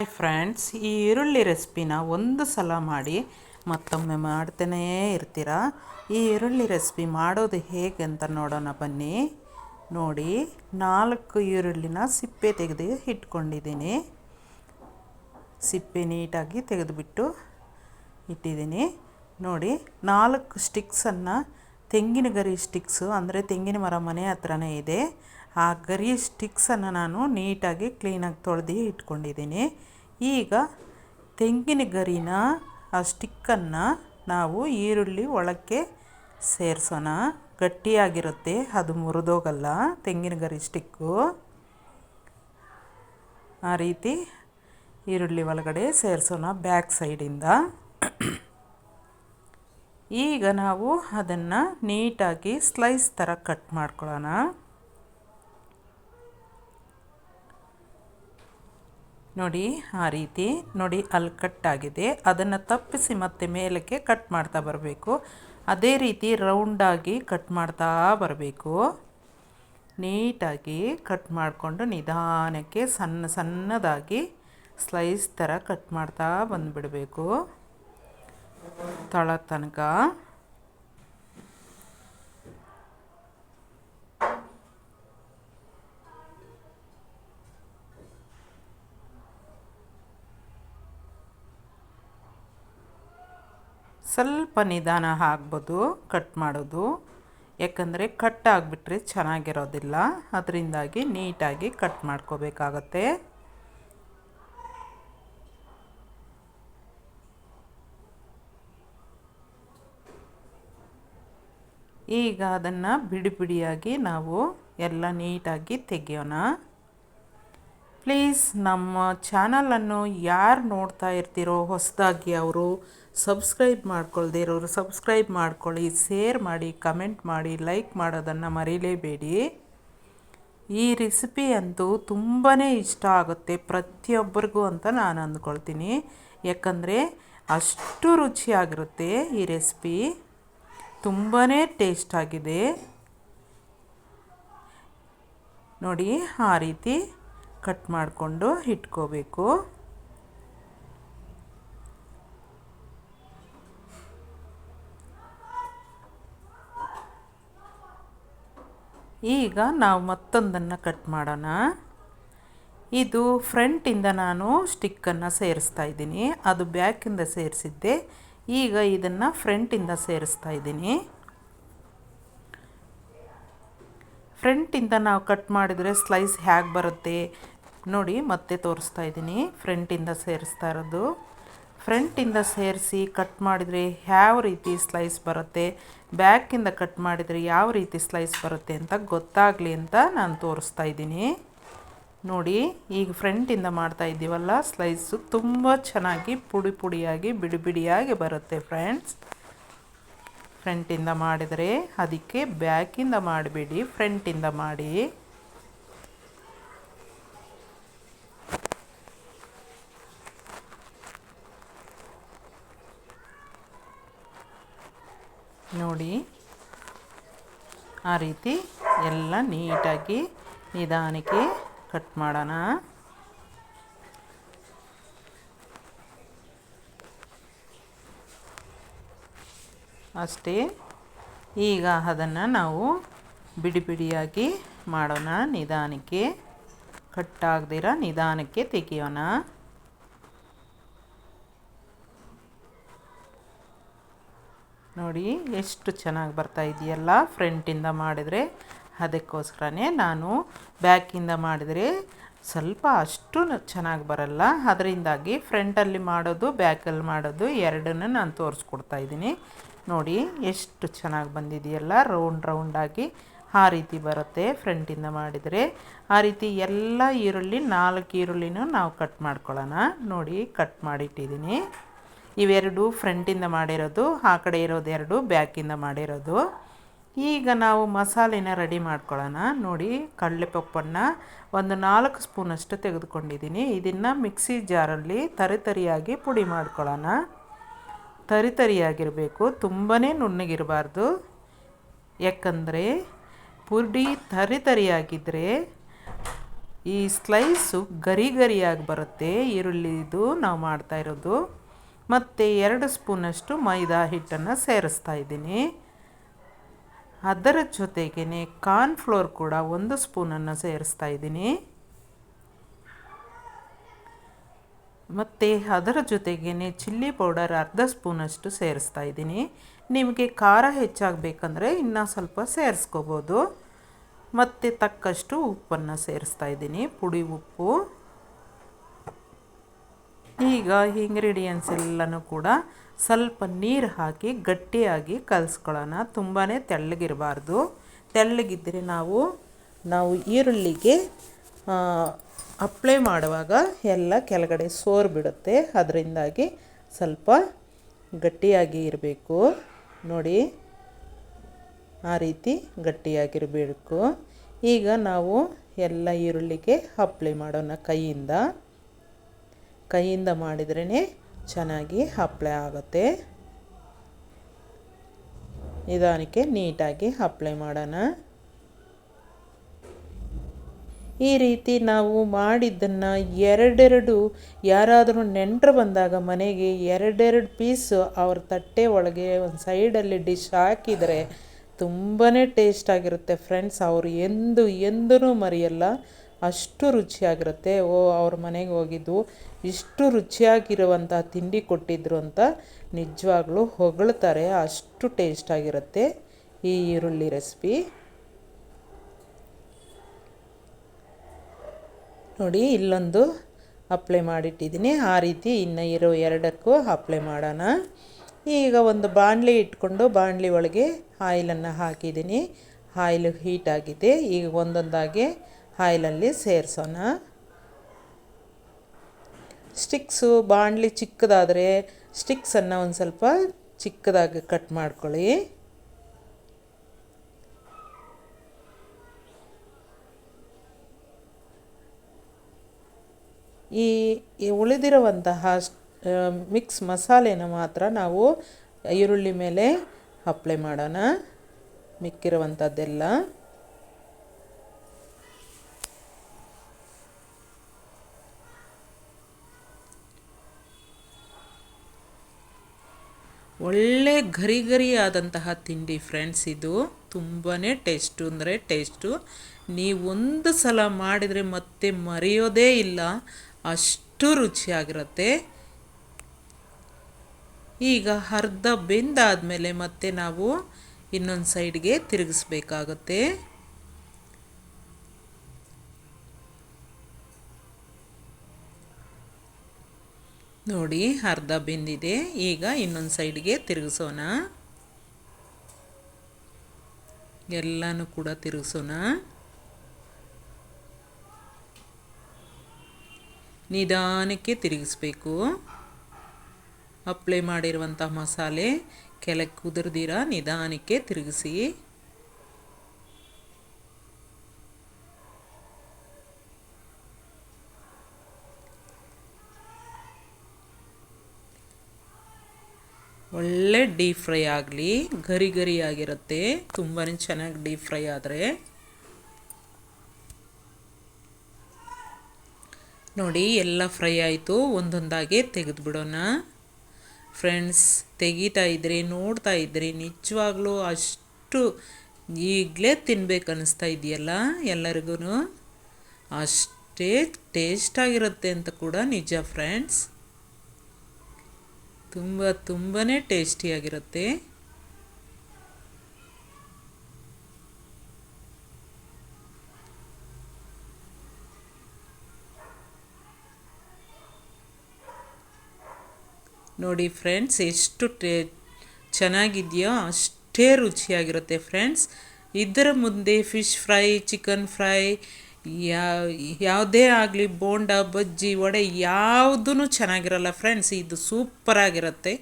Hi friends ಈ ಈರುಳ್ಳಿ ರೆಸಿಪಿನ ಒಂದು ಸಲ ಮಾಡಿ ಮತ್ತೊಮ್ಮೆ ಮಾಡ್ತಾನೇ ಇರ್ತೀರ? ಈ ಈರುಳ್ಳಿ ರೆಸಿಪಿ ಮಾಡೋದು ಹೇಗೆ ಅಂತ ನೋಡೋಣ ಬನ್ನಿ. ನೋಡಿ, ನಾಲ್ಕು ಈರುಳ್ಳಿನ ಸಿಪ್ಪೆ ತೆಗೆದು ಇಟ್ಕೊಂಡಿದ್ದೀನಿ. ಸಿಪ್ಪೆ ನೀಟಾಗಿ ತೆಗೆದುಬಿಟ್ಟು ಇಟ್ಟಿದ್ದೀನಿ. ನೋಡಿ, ನಾಲ್ಕು ಸ್ಟಿಕ್ಸನ್ನು ತೆಂಗಿನ ಗರಿ ಸ್ಟಿಕ್ಸು ಅಂದರೆ ತೆಂಗಿನ ಮರ ಮನೆ ಹತ್ರನೇ ಇದೆ. ಆ ಗರಿ ಸ್ಟಿಕ್ಸನ್ನು ನಾನು ನೀಟಾಗಿ ಕ್ಲೀನಾಗಿ ತೊಳೆದು ಇಟ್ಕೊಂಡಿದ್ದೀನಿ. ಈಗ ತೆಂಗಿನ ಗರಿನ, ಆ ಸ್ಟಿಕ್ಕನ್ನು ನಾವು ಈರುಳ್ಳಿ ಒಳಕ್ಕೆ ಸೇರಿಸೋಣ. ಗಟ್ಟಿಯಾಗಿರುತ್ತೆ, ಅದು ಮುರಿದೋಗಲ್ಲ ತೆಂಗಿನ ಗರಿ ಸ್ಟಿಕ್ಕು. ಆ ರೀತಿ ಈರುಳ್ಳಿ ಒಳಗಡೆ ಸೇರಿಸೋಣ ಬ್ಯಾಕ್ ಸೈಡಿಂದ. ಈಗ ನಾವು ಅದನ್ನು ನೀಟಾಗಿ ಸ್ಲೈಸ್ ಥರ ಕಟ್ ಮಾಡ್ಕೊಳ್ಳೋಣ. ನೋಡಿ, ಆ ರೀತಿ ನೋಡಿ ಅಲ್ಲಿ ಕಟ್ಟಾಗಿದೆ ಅದನ್ನು ತಪ್ಪಿಸಿ ಮತ್ತೆ ಮೇಲಕ್ಕೆ ಕಟ್ ಮಾಡ್ತಾ ಬರಬೇಕು. ಅದೇ ರೀತಿ ರೌಂಡಾಗಿ ಕಟ್ ಮಾಡ್ತಾ ಬರಬೇಕು. ನೀಟಾಗಿ ಕಟ್ ಮಾಡಿಕೊಂಡು ನಿಧಾನಕ್ಕೆ ಸಣ್ಣ ಸಣ್ಣದಾಗಿ ಸ್ಲೈಸ್ ಥರ ಕಟ್ ಮಾಡ್ತಾ ಬಂದುಬಿಡಬೇಕು. ತಳ ತನಕ. ಸ್ವಲ್ಪ ನಿಧಾನ ಆಗ್ಬೋದು ಕಟ್ ಮಾಡೋದು. ಯಾಕಂದರೆ ಕಟ್ ಆಗಿಬಿಟ್ರೆ ಚೆನ್ನಾಗಿರೋದಿಲ್ಲ. ಅದರಿಂದಾಗಿ ನೀಟಾಗಿ ಕಟ್ ಮಾಡ್ಕೋಬೇಕಾಗತ್ತೆ. ಈಗ ಅದನ್ನು ಬಿಡಿ ಬಿಡಿಯಾಗಿ ನಾವು ಎಲ್ಲ ನೀಟಾಗಿ ತೆಗೆಯೋಣ. ಪ್ಲೀಸ್ ನಮ್ಮ ಚಾನಲನ್ನು ಯಾರು ನೋಡ್ತಾ ಇರ್ತೀರೋ ಹೊಸದಾಗಿ ಅವರು ಸಬ್ಸ್ಕ್ರೈಬ್ ಮಾಡ್ಕೊಳ್ದೇ ಇರೋರು ಸಬ್ಸ್ಕ್ರೈಬ್ ಮಾಡ್ಕೊಳ್ಳಿ, ಶೇರ್ ಮಾಡಿ, ಕಮೆಂಟ್ ಮಾಡಿ, ಲೈಕ್ ಮಾಡೋದನ್ನು ಮರೀಲೇಬೇಡಿ. ಈ ರೆಸಿಪಿ ಅಂತೂ ತುಂಬಾ ಇಷ್ಟ ಆಗುತ್ತೆ ಪ್ರತಿಯೊಬ್ಬರಿಗೂ ಅಂತ ನಾನು ಅಂದ್ಕೊಳ್ತೀನಿ. ಯಾಕಂದರೆ ಅಷ್ಟು ರುಚಿಯಾಗಿರುತ್ತೆ ಈ ರೆಸಿಪಿ. ತುಂಬಾ ಟೇಸ್ಟ್ ಆಗಿದೆ ನೋಡಿ, ಆ ರೀತಿ ಕಟ್ ಮಾಡಿಕೊಂಡು ಇಟ್ಕೋಬೇಕು. ಈಗ ನಾವು ಮತ್ತೊಂದನ್ನು ಕಟ್ ಮಾಡೋಣ. ಇದು ಫ್ರಂಟಿಂದ ನಾನು ಸ್ಟಿಕ್ಕನ್ನು ಸೇರಿಸ್ತಾ ಇದ್ದೀನಿ. ಅದು ಬ್ಯಾಕಿಂದ ಸೇರಿಸಿದ್ದೆ. ಈಗ ಇದನ್ನು ಫ್ರಂಟಿಂದ ಸೇರಿಸ್ತಾ ಇದ್ದೀನಿ. ಫ್ರಂಟಿಂದ ನಾವು ಕಟ್ ಮಾಡಿದರೆ ಸ್ಲೈಸ್ ಹೇಗೆ ಬರುತ್ತೆ? ನೋಡಿ ಮತ್ತೆ ತೋರಿಸ್ತಾ ಇದ್ದೀನಿ. ಫ್ರಂಟಿಂದ ಸೇರಿಸ್ತಾ ಇರೋದು. ಫ್ರಂಟಿಂದ ಸೇರಿಸಿ ಕಟ್ ಮಾಡಿದರೆ ಯಾವ ರೀತಿ ಸ್ಲೈಸ್ ಬರುತ್ತೆ? ಬ್ಯಾಕಿಂದ ಕಟ್ ಮಾಡಿದರೆ ಯಾವ ರೀತಿ ಸ್ಲೈಸ್ ಬರುತ್ತೆ ಅಂತ ಗೊತ್ತಾಗಲಿ ಅಂತ ನಾನು ತೋರಿಸ್ತಾ ಇದ್ದೀನಿ. ನೋಡಿ, ಈಗ ಫ್ರಂಟಿಂದ ಮಾಡ್ತಾ ಇದ್ದೀವಲ್ಲ ಸ್ಲೈಸು ತುಂಬ ಚೆನ್ನಾಗಿ ಪುಡಿ ಪುಡಿಯಾಗಿ, ಬಿಡಿ ಬಿಡಿಯಾಗಿ ಬರುತ್ತೆ ಫ್ರೆಂಡ್ಸ್ ಫ್ರಂಟಿಂದ ಮಾಡಿದರೆ ಅದಕ್ಕೆ ಬ್ಯಾಕಿಂದ ಮಾಡಬೇಡಿ ಫ್ರಂಟಿಂದ ಮಾಡಿ. ನೋಡಿ. ಆ ರೀತಿ ಎಲ್ಲ ನೀಟಾಗಿ ನಿಧಾನಕ್ಕೆ ಕಟ್ ಮಾಡೋಣ. ಅಷ್ಟೇ. ಈಗ ಅದನ್ನು ನಾವು ಬಿಡಿ ಬಿಡಿಯಾಗಿ ಮಾಡೋಣ. ನಿಧಾನಕ್ಕೆ ಕಟ್ಟಾಗದಿರ ನಿಧಾನಕ್ಕೆ ತೆಗಿಯೋಣ. ನೋಡಿ ಎಷ್ಟು ಚೆನ್ನಾಗಿ ಬರ್ತಾ ಇದೆಯಲ್ಲ ಫ್ರಂಟಿಂದ ಮಾಡಿದರೆ. ಅದಕ್ಕೋಸ್ಕರನೇ ನಾನು ಬ್ಯಾಕಿಂದ ಮಾಡಿದರೆ ಸ್ವಲ್ಪ ಅಷ್ಟು ಚೆನ್ನಾಗಿ ಬರಲ್ಲ. ಅದರಿಂದಾಗಿ ಫ್ರಂಟಲ್ಲಿ ಮಾಡೋದು ಬ್ಯಾಕಲ್ಲಿ ಮಾಡೋದು ಎರಡನ್ನು ನಾನು ತೋರಿಸ್ಕೊಡ್ತಾ ಇದ್ದೀನಿ. ನೋಡಿ ಎಷ್ಟು ಚೆನ್ನಾಗಿ ಬಂದಿದೆಯಲ್ಲ ರೌಂಡ್ ರೌಂಡಾಗಿ ಆ ರೀತಿ ಬರುತ್ತೆ ಫ್ರಂಟಿಂದ ಮಾಡಿದರೆ. ಆ ರೀತಿ ಎಲ್ಲ ಈರುಳ್ಳಿ ನಾಲ್ಕು ಈರುಳ್ಳಿನೂ ನಾವು ಕಟ್ ಮಾಡ್ಕೊಳ್ಳೋಣ. ನೋಡಿ ಕಟ್ ಮಾಡಿಟ್ಟಿದ್ದೀನಿ. ಇವೆರಡು ಫ್ರಂಟಿಂದ ಮಾಡಿರೋದು, ಆ ಕಡೆ ಇರೋದು ಎರಡು, ಬ್ಯಾಕಿಂದ ಮಾಡಿರೋದು. ಈಗ ನಾವು ಮಸಾಲೆನ ರೆಡಿ ಮಾಡ್ಕೊಳ್ಳೋಣ. ನೋಡಿ, ಕಡಲೆಪಪ್ಪನ್ನು ಒಂದು ನಾಲ್ಕು ಸ್ಪೂನಷ್ಟು ತೆಗೆದುಕೊಂಡಿದ್ದೀನಿ. ಇದನ್ನು ಮಿಕ್ಸಿ ಜಾರಲ್ಲಿ ತರಿತರಿಯಾಗಿ ಪುಡಿ ಮಾಡ್ಕೊಳ್ಳೋಣ. ತರಿತರಿಯಾಗಿರಬೇಕು ತುಂಬಾ ನುಣ್ಣಗಿರಬಾರ್ದು. ಯಾಕಂದರೆ ಪುಡಿ ತರಿತರಿಯಾಗಿದ್ದರೆ ಈ ಸ್ಲೈಸು ಗರಿ ಗರಿಯಾಗಿ ಬರುತ್ತೆ. ಈರುಳ್ಳಿದು ನಾವು ಮಾಡ್ತಾ ಇರೋದು. ಮತ್ತು ಎರಡು ಸ್ಪೂನಷ್ಟು ಮೈದಾ ಹಿಟ್ಟನ್ನು ಸೇರಿಸ್ತಾ ಇದ್ದೀನಿ. ಅದರ ಜೊತೆಗೇ ಕಾರ್ನ್ಫ್ಲೋರ್ ಕೂಡ ಒಂದು ಸ್ಪೂನನ್ನು ಸೇರಿಸ್ತಾ ಇದ್ದೀನಿ. ಮತ್ತು ಅದರ ಜೊತೆಗೇ ಚಿಲ್ಲಿ ಪೌಡರ್ ಅರ್ಧ ಸ್ಪೂನಷ್ಟು ಸೇರಿಸ್ತಾ ಇದ್ದೀನಿ. ನಿಮಗೆ ಖಾರ ಹೆಚ್ಚಾಗಬೇಕಂದ್ರೆ ಇನ್ನೂ ಸ್ವಲ್ಪ ಸೇರಿಸ್ಕೋಬೋದು. ಮತ್ತು ತಕ್ಕಷ್ಟು ಉಪ್ಪನ್ನು ಸೇರಿಸ್ತಾ ಇದ್ದೀನಿ. ಪುಡಿ ಉಪ್ಪು. ಈಗ ಇಂಗ್ರೀಡಿಯೆಂಟ್ಸ್ ಎಲ್ಲನೂ ಕೂಡ ಸ್ವಲ್ಪ ನೀರು ಹಾಕಿ ಗಟ್ಟಿಯಾಗಿ ಕಲಿಸ್ಕೊಳ್ಳೋಣ. ತುಂಬಾ ತೆಳ್ಳಗಿರಬಾರ್ದು. ತೆಳ್ಳಗಿದ್ದರೆ ನಾವು ನಾವು ಈರುಳ್ಳಿಗೆ ಅಪ್ಲೈ ಮಾಡುವಾಗ ಎಲ್ಲ ಕೆಳಗಡೆ ಸೋರು ಬಿಡುತ್ತೆ ಅದರಿಂದಾಗಿ ಸ್ವಲ್ಪ ಗಟ್ಟಿಯಾಗಿ ಇರಬೇಕು. ನೋಡಿ, ಆ ರೀತಿ ಗಟ್ಟಿಯಾಗಿರಬೇಕು. ಈಗ ನಾವು ಎಲ್ಲ ಈರುಳ್ಳಿಗೆ ಅಪ್ಲೈ ಮಾಡೋಣ ಕೈಯಿಂದ. ಕೈಯಿಂದ ಮಾಡಿದ್ರೇ ಚೆನ್ನಾಗಿ ಅಪ್ಲೈ ಆಗುತ್ತೆ. ನಿಧಾನಕ್ಕೆ ನೀಟಾಗಿ ಅಪ್ಲೈ ಮಾಡೋಣ. ಈ ರೀತಿ ನಾವು ಮಾಡಿದ್ದನ್ನು ಎರಡೆರಡು ಯಾರಾದರೂ ನೆಂಟರು ಬಂದಾಗ ಮನೆಗೆ ಎರಡೆರಡು ಪೀಸು ಅವ್ರ ತಟ್ಟೆ ಒಳಗೆ ಒಂದು ಸೈಡಲ್ಲಿ ಡಿಶ್ ಹಾಕಿದರೆ ತುಂಬಾ ಟೇಸ್ಟಾಗಿರುತ್ತೆ ಫ್ರೆಂಡ್ಸ್. ಅವರು ಎಂದು ಎಂದೂ ಮರೆಯಲ್ಲ, ಅಷ್ಟು ರುಚಿಯಾಗಿರುತ್ತೆ. ಓ, ಅವ್ರ ಮನೆಗೆ ಹೋಗಿದ್ದು. ಇಷ್ಟು ರುಚಿಯಾಗಿರುವಂಥ ತಿಂಡಿ ಕೊಟ್ಟಿದ್ರು ಅಂತ ನಿಜವಾಗ್ಲೂ ಹೊಗಳ್ತಾರೆ. ಅಷ್ಟು ಟೇಸ್ಟಾಗಿರುತ್ತೆ ಈ ಈರುಳ್ಳಿ ರೆಸಿಪಿ ನೋಡಿ, ಇಲ್ಲೊಂದು ಅಪ್ಲೈ ಮಾಡಿಟ್ಟಿದ್ದೀನಿ. ಆ ರೀತಿ ಇನ್ನು ಇರೋ ಎರಡಕ್ಕೂ ಅಪ್ಲೈ ಮಾಡೋಣ. ಈಗ ಒಂದು ಬಾಣಲಿ ಇಟ್ಕೊಂಡು ಬಾಣಲಿ ಒಳಗೆ ಆಯಿಲನ್ನು ಹಾಕಿದ್ದೀನಿ. ಆಯಿಲ್ ಹೀಟ್ ಆಗಿದೆ. ಈಗ ಒಂದೊಂದಾಗಿ ಆಯಿಲಲ್ಲಿ ಸೇರಿಸೋಣ. ಸ್ಟಿಕ್ಸು ಬಾಣಲಿ ಚಿಕ್ಕದಾದರೆ ಸ್ಟಿಕ್ಸನ್ನು ಒಂದು ಸ್ವಲ್ಪ ಚಿಕ್ಕದಾಗಿ ಕಟ್ ಮಾಡ್ಕೊಳ್ಳಿ. ಈ ಉಳಿದಿರುವಂತಹ ಮಿಕ್ಸ್ ಮಸಾಲೆನ ಮಾತ್ರ ನಾವು ಈರುಳ್ಳಿ ಮೇಲೆ ಅಪ್ಲೈ ಮಾಡೋಣ. ಮಿಕ್ಕಿರುವಂಥದ್ದೆಲ್ಲ ಒಳ್ಳೆ ಗರಿ ಗರಿಯಾದಂತಹ ತಿಂಡಿ ಫ್ರೆಂಡ್ಸ್ ಇದು ತುಂಬಾ ಟೇಸ್ಟು ಅಂದರೆ ಟೇಸ್ಟು ನೀವೊಂದು ಸಲ ಮಾಡಿದರೆ ಮತ್ತೆ ಮರೆಯೋದೇ ಇಲ್ಲ, ಅಷ್ಟು ರುಚಿಯಾಗಿರುತ್ತೆ. ಈಗ ಅರ್ಧ ಬೆಂದಾದ ಮೇಲೆ ಮತ್ತೆ ನಾವು ಇನ್ನೊಂದು ಸೈಡ್ಗೆ ತಿರುಗಿಸ್ಬೇಕಾಗುತ್ತೆ. ನೋಡಿ, ಅರ್ಧ ಬೆಂದಿದೆ. ಈಗ ಇನ್ನೊಂದು ಸೈಡ್ಗೆ ತಿರುಗಿಸೋಣ. ಎಲ್ಲನೂ ಕೂಡ ತಿರುಗಿಸೋಣ. ನಿಧಾನಕ್ಕೆ ತಿರುಗಿಸ್ಬೇಕು. ಅಪ್ಲೈ ಮಾಡಿರುವಂಥ ಮಸಾಲೆ, ಕೆಳಗೆ ಕುದುರ್ದಿರ, ನಿಧಾನಕ್ಕೆ ತಿರುಗಿಸಿ. ಡೀಪ್ ಫ್ರೈ ಆಗಲಿ, ಗರಿ ಗರಿ ಆಗಿರುತ್ತೆ. ತುಂಬಾ ಚೆನ್ನಾಗಿ ಡೀಪ್ ಫ್ರೈ ಆದರೆ. ನೋಡಿ, ಎಲ್ಲ ಫ್ರೈ ಆಯಿತು. ಒಂದೊಂದಾಗೆ ತೆಗೆದುಬಿಡೋಣ. ಫ್ರೆಂಡ್ಸ್ ತೆಗಿತಾ ಇದ್ರಿ, ನೋಡ್ತಾ ಇದ್ರಿ, ನಿಜವಾಗ್ಲೂ ಅಷ್ಟು ಈಗಲೇ ತಿನ್ಬೇಕು ಅನ್ನಿಸ್ತಾ ಇದೆಯಲ್ಲ ಎಲ್ಲರಿಗೂ ಅಷ್ಟೇ ಟೇಸ್ಟಾಗಿರುತ್ತೆ ಅಂತ ಕೂಡ ನಿಜ ಫ್ರೆಂಡ್ಸ್ ತುಂಬ ತುಂಬಾ ಟೇಸ್ಟಿಯಾಗಿರುತ್ತೆ ನೋಡಿ ಫ್ರೆಂಡ್ಸ್ ಎಷ್ಟು ಟೇ ಚೆನ್ನಾಗಿದೆಯೋ ಅಷ್ಟೇ ರುಚಿಯಾಗಿರುತ್ತೆ ಫ್ರೆಂಡ್ಸ್ ಇದರ ಮುಂದೆ ಫಿಶ್ ಫ್ರೈ ಚಿಕನ್ ಫ್ರೈ ಯಾವ ಯಾವುದೇ ಆಗಲಿ ಬೋಂಡ ಬಜ್ಜಿ ವಡೆ ಯಾವುದೂ ಚೆನ್ನಾಗಿರಲ್ಲ ಫ್ರೆಂಡ್ಸ್ ಇದು ಸೂಪರಾಗಿರುತ್ತೆ